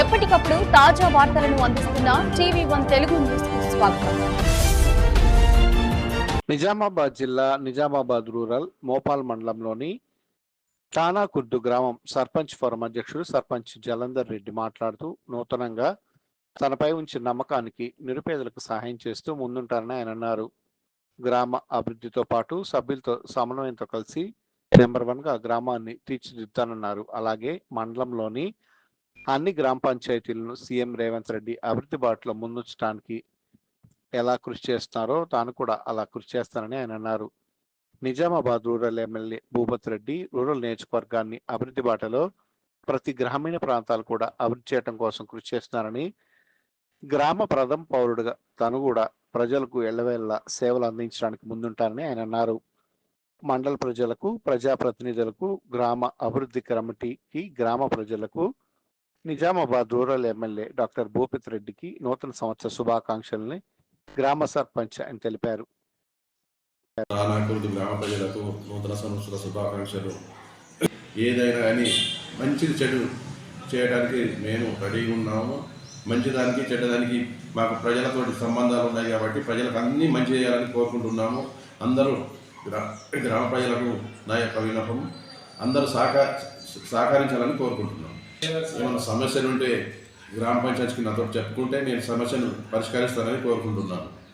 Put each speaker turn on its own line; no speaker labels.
ఎప్పటికప్పుడు తాజా వార్తలను అందిస్తున్న టీవీ వన్ తెలుగు న్యూస్ స్వాగతం.
నిజామాబాద్ జిల్లా నిజామాబాద్ రూరల్ మోపాల్ మండలంలోని టానాకుర్దు గ్రామం సర్పంచ్ ఫోరం అధ్యక్షుడు సర్పంచ్ జలంధర్ రెడ్డి మాట్లాడుతూ నూతనంగా తనపై ఉంచిన నమ్మకానికి నిరుపేదలకు సహాయం చేస్తూ ముందుంటారని ఆయన అన్నారు. గ్రామ అభివృద్ధితో పాటు సభ్యులతో సమన్వయంతో కలిసి నెంబర్ వన్గా గ్రామాన్ని తీర్చిదిద్దానన్నారు. అలాగే మండలంలోని అన్ని గ్రామ పంచాయతీలను సీఎం రేవంత్ రెడ్డి అభివృద్ధి బాటలో ముందుంచడానికి ఎలా కృషి చేస్తున్నారో తాను కూడా అలా కృషి చేస్తానని ఆయన అన్నారు. Nizamabad rural MLA Bhupat Reddy rural నియోజకవర్గాన్ని అభివృద్ధి బాటలో ప్రతి గ్రామీణ ప్రాంతాలు కూడా అభివృద్ధి చేయడం కోసం కృషి చేస్తున్నారని గ్రామ ప్రథమ పౌరుడుగా తను కూడా ప్రజలకు ఎల్లవేళ్ళ సేవలు అందించడానికి ముందుంటారని ఆయన అన్నారు. మండల ప్రజలకు ప్రజాప్రతినిధులకు గ్రామ అభివృద్ధి కమిటీకి గ్రామ ప్రజలకు Nizamabad rural MLA doctor Bhupat రెడ్డికి నూతన సంవత్సర శుభాకాంక్షల్ని గ్రామ సర్పంచ్ అని తెలిపారు.
గ్రామ ప్రజలకు నూతన సంవత్సర శుభాకాంక్షలు. ఏదైనా కానీ మంచిది చెడు చేయడానికి మేము రెడీగా ఉన్నాము. మంచిదానికి చెడ్డదానికి మాకు ప్రజలతో సంబంధాలు ఉన్నాయి కాబట్టి ప్రజలకు అన్నీ మంచి చేయాలని కోరుకుంటున్నాము. అందరూ గ్రా గ్రామ ప్రజలకు నా యొక్క విన్నపం. అందరూ సహక సహకరించాలని కోరుకుంటున్నాము. ఏమైనా సమస్యలు ఉంటే గ్రామ పంచాయతీకి నాతో చెప్పుకుంటే నేను సమస్యను పరిష్కరిస్తానని కోరుకుంటున్నాను.